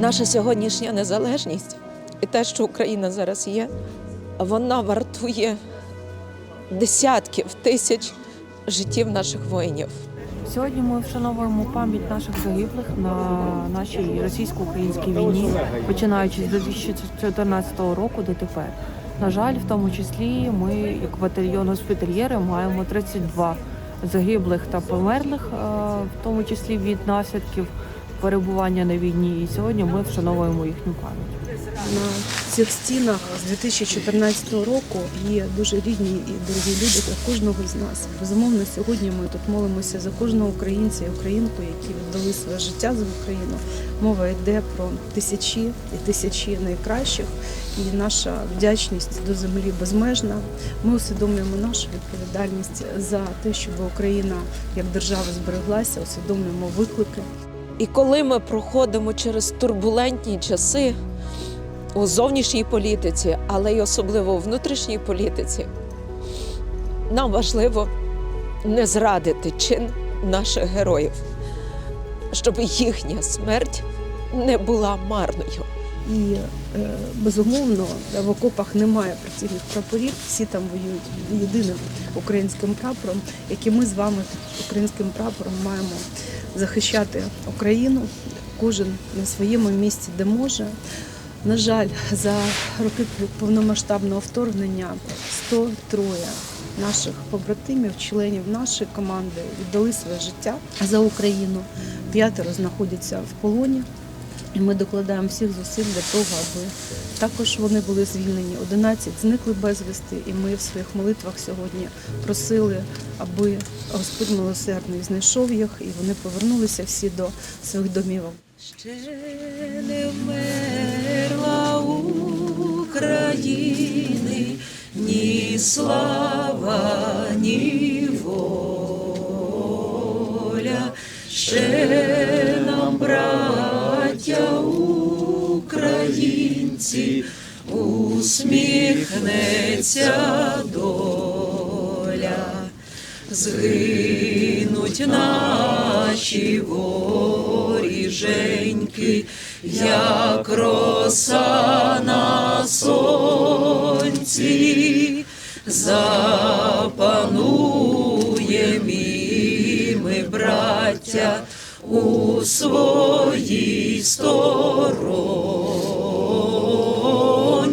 Наша сьогоднішня незалежність і те, що Україна зараз є, вона вартує десятків тисяч життів наших воїнів. Сьогодні ми вшановуємо пам'ять наших загиблих на нашій російсько-українській війні, починаючи з 2014 року до тепер. На жаль, в тому числі ми, як батальйон госпітальєри, маємо 32 загиблих та померлих, е, в тому числі від наслідків перебування на війні. І сьогодні ми вшановуємо їхню пам'ять. на цих стінах з 2014 року є дуже рідні і дорогі люди для кожного з нас. Безумовно, сьогодні ми тут молимося за кожного українця і українку, які віддали своє життя за Україну. Мова йде про тисячі і тисячі найкращих, і наша вдячність до землі безмежна. Ми усвідомлюємо нашу відповідальність за те, щоб Україна як держава збереглася, усвідомлюємо виклики. І коли ми проходимо через турбулентні часи у зовнішній політиці, але й особливо у внутрішній політиці, нам важливо не зрадити чин наших героїв, щоб їхня смерть не була марною. І е, безумовно в окопах немає прицільних прапорів. Всі там воюють єдиним українським прапором, який ми з вами українським прапором маємо захищати Україну. Кожен на своєму місці, де може. На жаль, за роки повномасштабного вторгнення 103 наших побратимів, членів нашої команди віддали своє життя за Україну. П'ятеро знаходяться в полоні. І ми докладаємо всіх зусиль для того, аби також вони були звільнені. 11 зникли безвісти, і ми в своїх молитвах сьогодні просили, аби Господь милосердний знайшов їх, і вони повернулися всі до своїх домівок. Ще не вмерла України ні слава, ні воля, ще нам, браття українці, усміхнеться доля. Згинуть наші воріженьки, як роса на сонці, запанує ми, браття, у своїй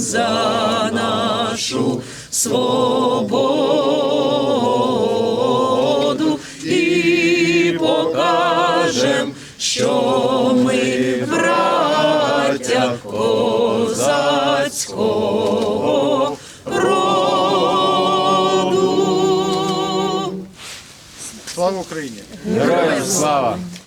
за нашу свободу і покажем, що ми браття козацького роду. Слава Україні! Героям слава!